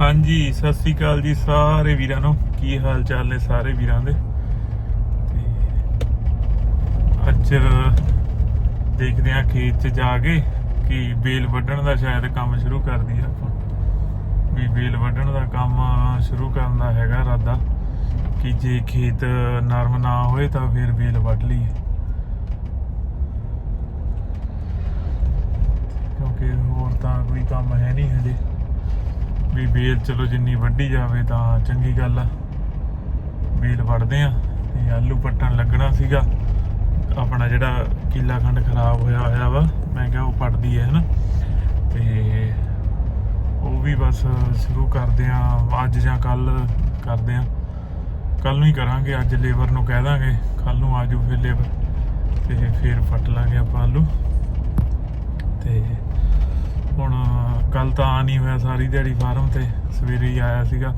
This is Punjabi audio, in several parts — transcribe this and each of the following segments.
ਹਾਂਜੀ, ਸਤਿ ਸ੍ਰੀ ਅਕਾਲ ਜੀ ਸਾਰੇ ਵੀਰਾਂ ਨੂੰ। ਕੀ ਹਾਲ ਚਾਲ ਨੇ ਸਾਰੇ ਵੀਰਾਂ ਦੇ? ਤੇ ਅੱਜ ਦੇਖਦੇ ਆ ਖੇਤ 'ਚ ਜਾ ਕੇ ਕਿ ਬੇਲ ਵੱਢਣ ਦਾ ਸ਼ਾਇਦ ਕੰਮ ਸ਼ੁਰੂ ਕਰ ਦਈਏ ਆਪਾਂ। ਵੀ ਬੇਲ ਵੱਢਣ ਦਾ ਕੰਮ ਸ਼ੁਰੂ ਕਰਨ ਦਾ ਹੈਗਾ ਇਰਾਦਾ ਕਿ ਜੇ ਖੇਤ ਨਰਮ ਨਾ ਹੋਏ ਤਾਂ ਫਿਰ ਬੇਲ ਵੱਢ ਲਈਏ। ਕਿਉਂਕਿ ਹੋਰ ਤਾਂ ਕੋਈ ਕੰਮ ਹੈ ਨਹੀਂ ਹਜੇ। ਵੀ ਬੇਲ ਚਲੋ ਜਿੰਨੀ ਵੱਢੀ ਜਾਵੇ ਤਾਂ ਚੰਗੀ ਗੱਲ ਆ। ਬੇਲ ਵੱਢਦੇ ਆ ਤੇ ਆਲੂ ਪੱਟਣ ਲੱਗਣਾ ਸੀਗਾ। ਆਪਣਾ ਜਿਹੜਾ ਕੀਲਾ ਖੰਡ ਖਰਾਬ ਹੋਇਆ ਹੋਇਆ ਵਾ, ਮੈਂ ਕਿਹਾ ਉਹ ਪੱਟਦੀ ਹੈ ਹਨਾ? ਤੇ ਉਹ ਵੀ ਬਸ ਸ਼ੁਰੂ ਕਰਦੇ ਆ, ਅੱਜ ਜਾਂ ਕੱਲ ਕਰਦੇ ਆ। ਕੱਲ ਨੂੰ ਹੀ ਕਰਾਂਗੇ, ਅੱਜ ਲੇਬਰ ਨੂੰ ਕਹਿ ਦਾਂਗੇ, ਕੱਲ ਨੂੰ ਆਜੂ ਫਿਰ ਲੇਬਰ। ਤੇ ਫਿਰ ਪੱਟ ਲਾਂਗੇ ਆਪਾਂ ਆਲੂ। ਤੇ ਹੁਣ ਕੱਲ ਤਾਂ ਆ ਨਹੀਂ ਹੋਇਆ ਸਾਰੀ ਦਿਹਾੜੀ ਫਾਰਮ ਤੇ, ਸਵੇਰੇ ਹੀ ਆਇਆ ਸੀਗਾ।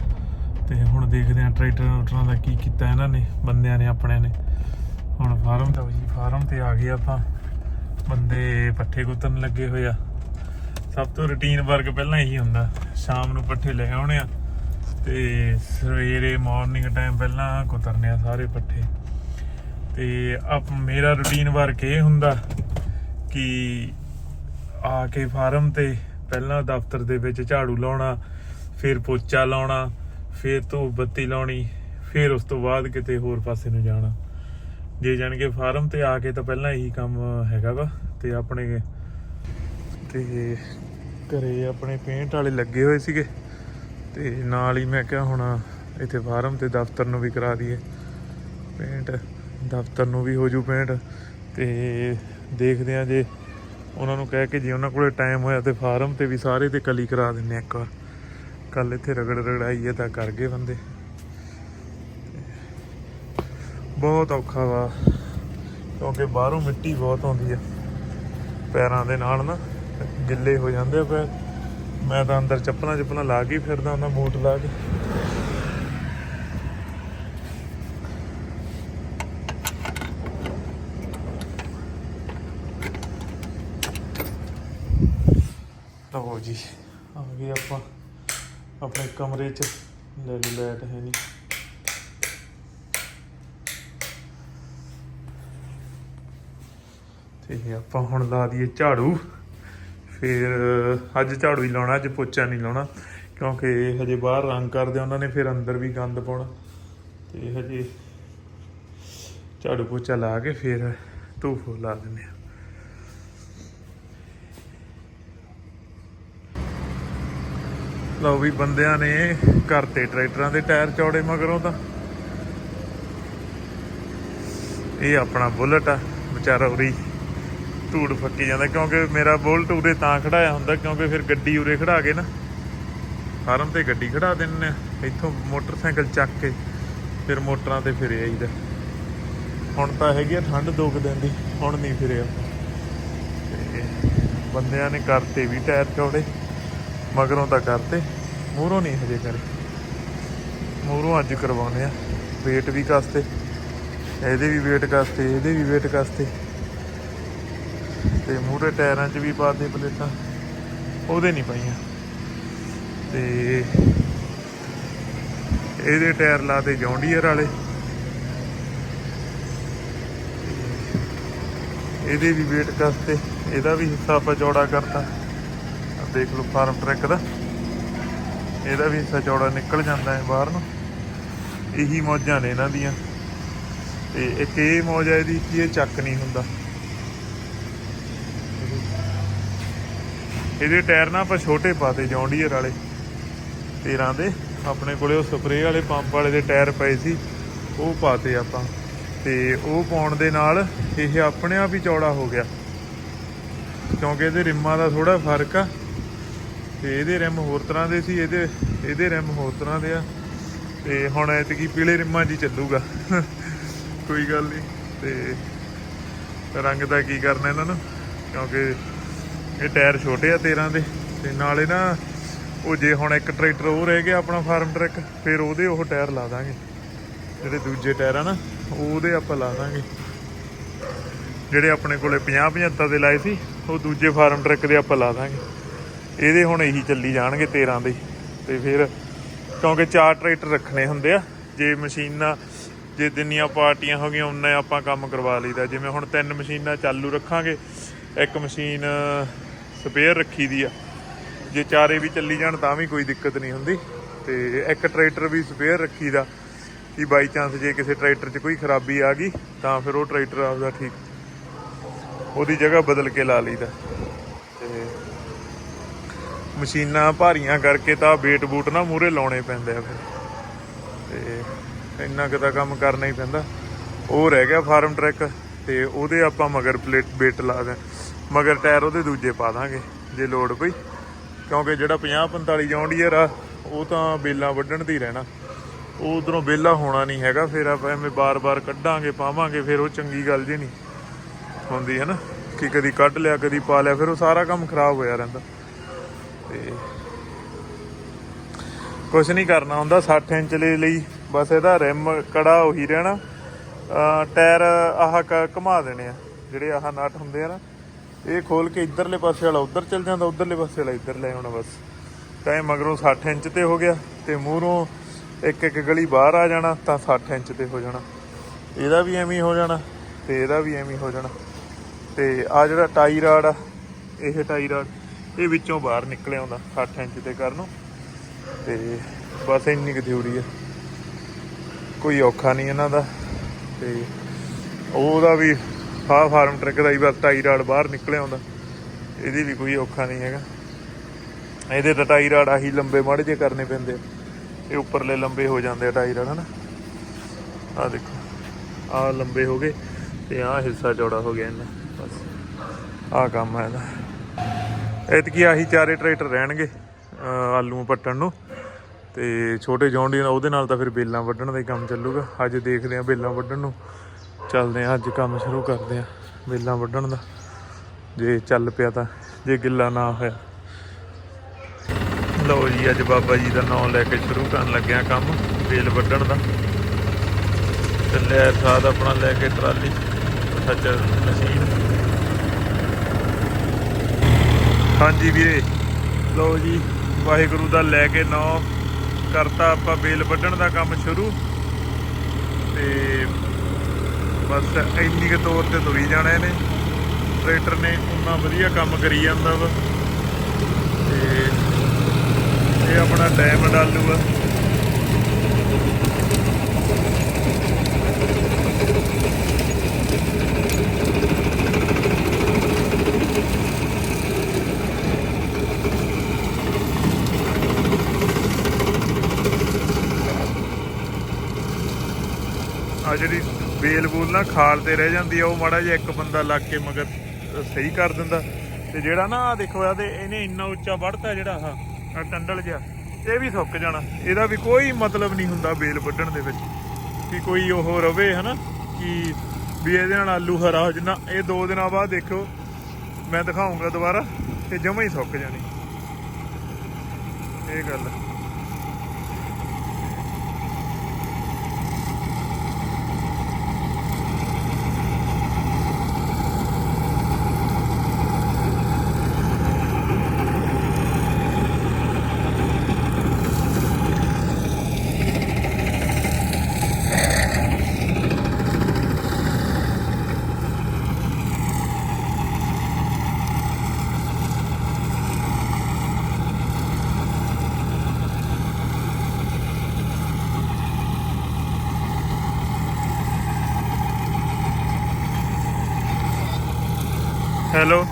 ਤੇ ਹੁਣ ਦੇਖਦੇ ਆ ਟਰੈਕਟਰ ਟਰਾਂ ਦਾ ਕੀ ਕੀਤਾ ਇਹਨਾਂ ਨੇ, ਬੰਦਿਆਂ ਨੇ ਆਪਣੇ ਨੇ। ਹੁਣ ਫਾਰਮ ਤਾਂ ਜੀ ਫਾਰਮ ਤੇ ਆ ਗਏ ਆਪਾਂ। ਬੰਦੇ ਪੱਠੇ ਕੁੱਤਣ ਲੱਗੇ ਹੋਏ ਆ। ਸਭ ਤੋਂ ਰੁਟੀਨ ਵਰਕ ਪਹਿਲਾਂ ਇਹੀ ਹੁੰਦਾ, ਸ਼ਾਮ ਨੂੰ ਪੱਠੇ ਲੈ ਆਉਣੇ ਆ। ਤੇ ਸਵੇਰੇ ਮਾਰਨਿੰਗ ਟਾਈਮ ਪਹਿਲਾਂ ਕੁਤਰਨੇ ਆ ਸਾਰੇ ਪੱਠੇ। ਤੇ ਆਪ ਮੇਰਾ ਰੁਟੀਨ ਵਰਕ ਇਹ ਹੁੰਦਾ ਕਿ ਆ ਕੇ ਫਾਰਮ ਤੇ ਪਹਿਲਾਂ ਦਫ਼ਤਰ ਦੇ ਵਿੱਚ ਝਾੜੂ ਲਾਉਣਾ, ਫਿਰ ਪੋਚਾ ਲਾਉਣਾ, ਫਿਰ ਤੋਂ ਬੱਤੀ ਲਾਉਣੀ, ਫਿਰ ਉਸ ਤੋਂ ਬਾਅਦ ਕਿਤੇ ਹੋਰ ਪਾਸੇ ਨੂੰ ਜਾਣਾ। ਜੇ ਜਾਣ ਕੇ ਫਾਰਮ ਤੇ ਆ ਕੇ ਤਾਂ ਪਹਿਲਾਂ ਇਹੀ ਕੰਮ ਹੈਗਾ ਵਾ ਤੇ ਆਪਣੇ ਤੇ ਘਰੇ ਆਪਣੇ ਪੇਂਟ ਵਾਲੇ ਲੱਗੇ ਹੋਏ ਸੀਗੇ ਤੇ ਨਾਲ ਹੀ ਮੈਂ ਕਿਹਾ ਹੁਣ ਇੱਥੇ ਫਾਰਮ ਤੇ ਦਫ਼ਤਰ ਨੂੰ ਵੀ ਕਰਾ ਦਈਏ। ਪੇਂਟ ਦਫ਼ਤਰ ਨੂੰ ਵੀ ਹੋ ਜੂ ਪੇਂਟ ਤੇ ਦੇਖਦੇ ਆ ਜੇ ਉਹਨਾਂ ਨੂੰ ਕਹਿ ਕੇ ਜੇ ਉਹਨਾਂ ਕੋਲੇ ਟਾਈਮ ਹੋਇਆ ਤੇ ਫਾਰਮ ਤੇ ਵੀ ਸਾਰੇ ਤੇ ਕਲੀ ਕਰਾ ਦਿੰਨੇ ਆ ਇੱਕ ਵਾਰ। ਕੱਲ ਇੱਥੇ ਰਗੜ ਰਗੜਾਈ ਹੈ ਤਾਂ ਕਰ ਗਏ ਬੰਦੇ। ਬਹੁਤ ਔਖਾ ਵਾ, ਕਿਉਂਕਿ ਬਾਹਰੋਂ ਮਿੱਟੀ ਬਹੁਤ ਆਉਂਦੀ ਆ। ਪੈਰਾਂ ਦੇ ਨਾਲ ਨਾ, ਗਿੱਲੇ ਹੋ ਜਾਂਦੇ ਆ ਪੈਰ। ਮੈਂ ਤਾਂ ਅੰਦਰ ਚੱਪਲਾਂ ਚੱਪਲਾਂ ਲਾ ਕੇ ਫਿਰਦਾ ਹੁੰਦਾ, ਬੂਟ ਲਾ ਕੇ ਲਓ ਜੀ, ਆ ਗਏ ਆਪਾਂ ਆਪਣੇ ਕਮਰੇ 'ਚ, ਲੈ ਲਈ ਲਾਈਟ ਹੈ ਨਹੀਂ। ਤੇ ਆਪਾਂ ਹੁਣ ਲਾ ਦਈਏ ਝਾੜੂ। ਫਿਰ, ਅੱਜ ਝਾੜੂ ਹੀ ਲਾਉਣਾ, ਅੱਜ ਪੋਚਾ ਨਹੀਂ ਲਾਉਣਾ, ਕਿਉਂਕਿ ਹਜੇ ਬਾਹਰ ਰੰਗ ਕਰਦੇ, ਉਹਨਾਂ ਨੇ ਫਿਰ ਅੰਦਰ ਵੀ ਗੰਦ ਪਾਉਣਾ। ਤੇ ਹਜੇ ਝਾੜੂ ਪੋਚਾ ਲਾ ਕੇ ਫਿਰ ਧੂਫ ਲਾ ਦਿੰਦੇ ਆ। ਲਓ ਵੀ ਬੰਦਿਆਂ ਨੇ ਕਰਤੇ ਟਰੈਕਟਰਾਂ ਦੇ ਟਾਇਰ ਚੌੜੇ ਮਗਰੋਂ ਤਾਂ। ਇਹ ਆਪਣਾ ਬੁਲਟ ਆ, ਵਿਚਾਰਾ ਉਰੀ ਧੂੜ ਫੱਕੀ ਜਾਂਦਾ, ਕਿਉਂਕਿ ਮੇਰਾ ਬੁਲਟ ਉਰੇ ਤਾਂ ਖੜਾਇਆ ਹੁੰਦਾ, ਕਿਉਂਕਿ ਫਿਰ ਗੱਡੀ ਉਰੇ ਖੜਾ ਕੇ ਨਾ। ਫਾਰਮ ਤੇ ਗੱਡੀ ਖੜਾ ਦਿੰਨੇ ਆ, ਇੱਥੋਂ ਮੋਟਰਸਾਈਕਲ ਚੱਕ ਕੇ, ਫਿਰ ਮੋਟਰਾਂ ਤੇ ਫਿਰੇ ਆਈਦਾ। ਹੁਣ ਤਾਂ ਹੈਗੀ ਆ ਠੰਡ ਦੋ ਕੁ ਦਿਨ ਦੀ, ਹੁਣ ਨਹੀਂ ਫਿਰਿਆ। ਤੇ ਬੰਦਿਆਂ ਨੇ ਕਰਤੇ ਵੀ ਟਾਇਰ ਚੌੜੇ। ਮਗਰੋਂ ਤਾਂ ਕਰਤੇ ਮੂਹਰੋਂ ਨਹੀਂ ਹਜੇ ਕਰੇ ਮੂਹਰੋਂ ਅੱਜ ਕਰਵਾਉਣੇ ਆ ਵੇਟ ਵੀ ਕਸਤੇ, ਇਹਦੇ ਵੀ ਵੇਟ ਕਸਤੇ, ਇਹਦੇ ਵੀ ਵੇਟ ਕਸਤੇ। ਤੇ ਮੂਹਰੇ ਟਾਇਰਾਂ 'ਚ ਵੀ ਪਾਤੇ ਪਲੇਟਾਂ, ਉਹਦੇ ਨਹੀਂ ਪਈਆਂ। ਤੇ ਇਹਦੇ ਟਾਇਰ ਲਾਤੇ ਜੌਂਡੀਅਰ ਵਾਲੇ। ਇਹਦੇ ਵੀ ਵੇਟ ਕਸਤੇ, ਇਹਦਾ ਵੀ ਹਿੱਸਾ ਆਪਾਂ ਚੌੜਾ ਕਰਤਾ। ਦੇਖ ਲਓ ਫਾਰਮ ਟਰੈਕ ਦਾ। ਇਹਦਾ ਵੀ ਹਿੱਸਾ ਚੌੜਾ ਨਿਕਲ ਜਾਂਦਾ ਹੈ ਬਾਹਰ ਨੂੰ। ਇਹੀ ਮੌਜਾਂ ਨੇ ਇਹਨਾਂ ਦੀਆਂ। ਤੇ ਇੱਕ ਇਹ ਮੌਜ ਹੈ ਇਹਦੀ ਕਿ ਇਹ ਚੱਕ ਨਹੀਂ ਹੁੰਦਾ। ਇਹਦੇ ਟਾਇਰ ਨਾ ਆਪਾਂ ਛੋਟੇ ਪਾਤੇ ਜੌਂਡੀਅਰ ਵਾਲੇ। 13 ਦੇ। ਆਪਣੇ ਕੋਲੇ ਉਹ ਸਪਰੇਅ ਵਾਲੇ ਪੰਪ ਵਾਲੇ ਦੇ ਟਾਇਰ ਪਏ ਸੀ। ਉਹ ਪਾਤੇ ਆਪਾਂ। ਤੇ ਉਹ ਪਾਉਣ ਦੇ ਨਾਲ ਇਹ ਆਪਣੇ ਆਪ ਹੀ ਚੌੜਾ ਹੋ ਗਿਆ। ਕਿਉਂਕਿ ਇਹਦੇ ਰਿੰਮਾਂ ਦਾ ਥੋੜਾ ਫ਼ਰਕ ਆ। ਤੇ ਇਹਦੇ ਰਿਮ ਹੋਰ ਤਰ੍ਹਾਂ ਦੇ ਸੀ, ਇਹਦੇ ਇਹਦੇ ਰਿਮ ਹੋਰ ਤਰ੍ਹਾਂ ਦੇ ਆ। ਤੇ ਹੁਣ ਐਤਕੀ ਪੀਲੇ ਰਿਮਾਂ 'ਚ ਹੀ ਚੱਲੂਗਾ। ਕੋਈ ਗੱਲ ਨਹੀਂ ਤੇ ਰੰਗ ਦਾ ਕੀ ਕਰਨਾ ਇਹਨਾਂ ਨੂੰ? ਕਿਉਂਕਿ ਇਹ ਟਾਇਰ ਛੋਟੇ ਆ 13 ਦੇ, ਤੇ ਨਾਲੇ ਨਾ ਉਹ ਜੇ ਹੁਣ ਇੱਕ ਟਰੈਕਟਰ ਉਹ ਰਹਿ ਗਿਆ ਆਪਣਾ ਫਾਰਮ ਟਰੈਕ, ਫਿਰ ਉਹਦੇ ਉਹ ਟਾਇਰ ਲਾ ਦਾਂਗੇ। ਜਿਹੜੇ ਦੂਜੇ ਟਾਇਰ ਆ ਨਾ, ਉਹਦੇ ਆਪਾਂ ਲਾ ਦਾਂਗੇ। ਜਿਹੜੇ ਆਪਣੇ ਕੋਲੇ 50 75 ਦੇ ਲਾਏ ਸੀ, ਉਹ ਦੂਜੇ ਫਾਰਮ ਟਰੈਕ ਦੇ ਆਪਾਂ ਲਾ ਦਾਂਗੇ। ਇਹਦੇ ਹੁਣ ਇਹੀ ਚੱਲੀ ਜਾਣਗੇ 13 ਦੇ ਤੇ ਫਿਰ ਕਿਉਂਕਿ ਚਾਰ ਟਰੈਕਟਰ ਰੱਖਣੇ ਹੁੰਦੇ ਆ, ਜੇ ਮਸ਼ੀਨਾਂ, ਜੇ ਜਿੰਨੀਆਂ ਪਾਰਟੀਆਂ ਹੋ ਗਈਆਂ, ਉਨਾ ਆਪਾਂ ਕੰਮ ਕਰਵਾ ਲਈਦਾ। ਜਿਵੇਂ ਹੁਣ ਤਿੰਨ ਮਸ਼ੀਨਾਂ ਚਾਲੂ ਰੱਖਾਂਗੇ, ਇੱਕ ਮਸ਼ੀਨ, ਸਪੇਅਰ ਰੱਖੀ ਦੀ ਆ। ਜੇ ਚਾਰੇ ਵੀ ਚੱਲੀ ਜਾਣ ਤਾਂ ਵੀ ਕੋਈ ਦਿੱਕਤ ਨਹੀਂ ਹੁੰਦੀ। ਤੇ ਇੱਕ ਟਰੈਕਟਰ ਵੀ ਸਪੇਅਰ ਰੱਖੀਦਾ ਕਿ ਬਾਈ ਚਾਂਸ ਜੇ ਕਿਸੇ ਟਰੈਕਟਰ 'ਚ ਕੋਈ ਖਰਾਬੀ ਆ ਗਈ, ਤਾਂ ਫਿਰ ਉਹ ਟਰੈਕਟਰ ਆਪਦਾ ਠੀਕ, ਉਹਦੀ ਜਗ੍ਹਾ ਬਦਲ ਕੇ ਲਾ ਲਈਦਾ। ਤੇ ਮਸ਼ੀਨਾਂ ਭਾਰੀਆਂ ਕਰਕੇ ਤਾਂ ਵੇਟ ਬੂਟ ਨਾ ਮੂਰੇ ਲਾਉਣੇ ਪੈਂਦੇ ਆ ਫਿਰ। ਤੇ ਇੰਨਾ ਕੁ ਤਾਂ ਕੰਮ ਕਰਨਾ ਹੀ ਪੈਂਦਾ। ਉਹ ਰਹਿ ਗਿਆ ਫਾਰਮ ਟਰੈਕ ਤੇ ਉਹਦੇ ਆਪਾਂ ਮਗਰ ਪਲੇਟ ਵੇਟ ਲਾ ਦੇ। ਮਗਰ ਟਾਇਰ ਉਹਦੇ ਦੂਜੇ ਪਾ ਦਾਂਗੇ, ਜੇ ਲੋੜ ਪਈ। ਕਿਉਂਕਿ ਜਿਹੜਾ 50 45 ਜੌਂਡੀਅਰ ਆ, ਉਹ ਤਾਂ ਬੇਲਾਂ ਵੱਢਣ ਦੀ ਰਹਿਣਾ। ਉਹ ਉਧਰੋਂ ਬੇਲਾ ਹੋਣਾ ਨਹੀਂ ਹੈਗਾ, ਫਿਰ ਆਪਾਂ ਐਵੇਂ ਬਾਰ-ਬਾਰ ਕੱਢਾਂਗੇ, ਪਾਵਾਂਗੇ, ਫਿਰ ਉਹ ਚੰਗੀ ਗੱਲ ਜੇ ਨਹੀਂ ਹੁੰਦੀ, ਹੈ ਨਾ? ਕਿ ਕਦੀ ਕੱਢ ਲਿਆ, ਕਦੀ ਪਾ ਲਿਆ, ਫਿਰ ਉਹ ਸਾਰਾ ਕੰਮ ਖਰਾਬ ਹੋਇਆ ਰਹਿੰਦਾ। ਤੇ ਕੁਝ ਨਹੀਂ ਕਰਨਾ ਹੁੰਦਾ 60 ਇੰਚ ਦੇ ਲਈ, ਬਸ ਇਹਦਾ ਰਿਮ ਕੜਾ ਉਹੀ ਰਹਿਣਾ। ਟਾਇਰ ਆਹ ਕ- ਘੁਮਾ ਦੇਣੇ ਆ, ਜਿਹੜੇ ਆਹ ਨਟ ਹੁੰਦੇ ਆ ਨਾ, ਇਹ ਖੋਲ ਕੇ ਇਧਰਲੇ ਪਾਸੇ ਵਾਲਾ ਉਧਰ ਚਲ ਜਾਂਦਾ, ਉਧਰਲੇ ਪਾਸੇ ਵਾਲਾ ਇੱਧਰ ਲੈ ਆਉਣਾ ਬਸ। ਤਾਂ ਇਹ ਮਗਰੋਂ 60 ਇੰਚ ਤੇ ਹੋ ਗਿਆ, ਤੇ ਮੂਹਰੋਂ ਇੱਕ ਇੱਕ ਗਲੀ ਬਾਹਰ ਆ ਜਾਣਾ, ਤਾਂ 60 ਇੰਚ ਤੇ ਹੋ ਜਾਣਾ। ਇਹਦਾ ਵੀ ਐਵੇਂ ਹੋ ਜਾਣਾ, ਤੇ ਇਹਦਾ ਵੀ ਐਵੇਂ ਹੋ ਜਾਣਾ। ਤੇ ਆ ਜਿਹੜਾ ਟਾਈ ਰਾਡ ਆ, ਇਹ ਟਾਈ ਰਾਡ ਇਹ ਵਿੱਚੋਂ ਬਾਹਰ ਨਿਕਲ ਆਉਂਦਾ 60 ਇੰਚ ਤੇ ਕਰਨ ਨੂੰ। ਤੇ ਬਸ ਇੰਨੀ ਕੁ ਥਿਊਰੀ ਆ। ਕੋਈ ਔਖਾ ਨਹੀਂ ਇਹਨਾਂ ਦਾ। ਤੇ ਉਹਦਾ ਵੀ ਫਾ ਫਾਰਮ ਟਰੱਕ ਦਾ ਹੀ ਬਸ ਟਾਈ ਰਾਡ ਬਾਹਰ ਨਿਕਲ ਆਉਂਦਾ ਇਹਦੀ ਵੀ ਕੋਈ ਔਖਾ ਨਹੀਂ ਹੈਗਾ। ਇਹਦੇ ਤਾਂ ਟਾਈ ਰਾਡ ਆਹੀ ਲੰਬੇ ਮਾੜੇ ਜੇ ਕਰਨੇ ਪੈਂਦੇ ਇਹ ਉੱਪਰਲੇ ਲੰਬੇ ਹੋ ਜਾਂਦੇ ਆ ਟਾਈ ਰਾਡ ਹਨਾ? ਆ ਦੇਖੋ ਆ ਲੰਬੇ ਹੋ ਗਏ ਤੇ ਆ ਹਿੱਸਾ ਚੌੜਾ ਹੋ ਗਿਆ ਇਹਨਾਂ ਬਸ ਆ ਕੰਮ ਹੈ ਇਹਦਾ। ਐਤਕੀ ਆਹੀ ਚਾਰੇ ਟਰੈਕਟਰ ਰਹਿਣਗੇ ਆਲੂ ਪੱਟਣ ਨੂੰ। ਤੇ ਛੋਟੇ ਜੌਂਡੀ ਉਹਦੇ ਨਾਲ ਤਾਂ ਫਿਰ ਬੇਲਾਂ ਵੱਢਣ ਦਾ ਹੀ ਕੰਮ ਚੱਲੂਗਾ। ਅੱਜ ਦੇਖਦੇ ਆ ਬੇਲਾਂ ਵੱਢਣ ਨੂੰ। ਚੱਲਦੇ ਆ ਅੱਜ ਕੰਮ ਸ਼ੁਰੂ ਕਰਦੇ ਆ ਬੇਲਾਂ ਵੱਢਣ ਦਾ। ਜੇ ਚੱਲ ਪਿਆ ਤਾਂ, ਜੇ ਗਿੱਲਾ ਨਾ ਹੋਇਆ। ਲਓ ਜੀ, ਅੱਜ ਬਾਬਾ ਜੀ ਦਾ ਨਾਮ ਲੈ ਕੇ ਸ਼ੁਰੂ ਕਰਨ ਲੱਗਿਆ ਕੰਮ, ਬੇਲ ਵੱਢਣ ਦਾ। ਚੱਲਿਆ ਸਾਧ ਆਪਣਾ ਲੈ ਕੇ ਟਰਾਲੀ, ਸੱਚ ਮਸ਼ੀਨ ਹਾਂਜੀ ਵੀਰੇ। ਲਓ ਜੀ, ਵਾਹਿਗੁਰੂ ਦਾ ਲੈ ਕੇ ਨੌ ਕਰਤਾ ਆਪਾਂ ਬੇਲ ਵੱਢਣ ਦਾ ਕੰਮ ਸ਼ੁਰੂ। ਤੇ ਬਸ ਇੰਨੀ ਕੁ ਤੌਰ ਤੇ ਤੁਰੀ ਜਾਣੇ ਨੇ ਟਰੈਕਟਰ ਨੇ ਉਨਾ ਵਧੀਆ ਕੰਮ ਕਰੀ ਜਾਂਦਾ ਵਾ। ਤੇ ਇਹ ਆਪਣਾ ਡਾਇਮੰਡ ਆਲੂ ਆ। ਆ ਜਿਹੜੀ ਬੇਲ ਬੂਲ ਨਾ ਖਾਲ ਤੇ ਰਹਿ ਜਾਂਦੀ ਆ, ਉਹ ਮਾੜਾ ਜਿਹਾ ਇੱਕ ਬੰਦਾ ਲੱਗ ਕੇ ਮਗਰ ਸਹੀ ਕਰ ਦਿੰਦਾ। ਤੇ ਜਿਹੜਾ ਨਾ ਆਹ ਦੇਖੋ ਆ ਤੇ ਇਹਨੇ ਇੰਨਾ ਉੱਚਾ ਵੜਤਾ ਜਿਹੜਾ ਆਹ ਟੰਡਲ ਜਿਹਾ, ਇਹ ਵੀ ਸੁੱਕ ਜਾਣਾ। ਇਹਦਾ ਵੀ ਕੋਈ ਮਤਲਬ ਨਹੀਂ ਹੁੰਦਾ ਬੇਲ ਵੱਢਣ ਦੇ ਵਿੱਚ, ਕਿ ਕੋਈ ਉਹ ਰਵੇ, ਹਨਾ, ਕਿ ਵੀ ਇਹਦੇ ਨਾਲ ਆਲੂ ਹਰਾ ਹੋ ਜਿੰਨਾ, ਇਹ ਦੋ ਦਿਨਾਂ ਬਾਅਦ ਦੇਖੋ ਮੈਂ ਦਿਖਾਉਂਗਾ ਦੁਬਾਰਾ, ਤੇ ਜਮਾ ਹੀ ਸੁੱਕ ਜਾਣੀ। ਇਹ ਗੱਲ ਹੈ ਹੈਲੋ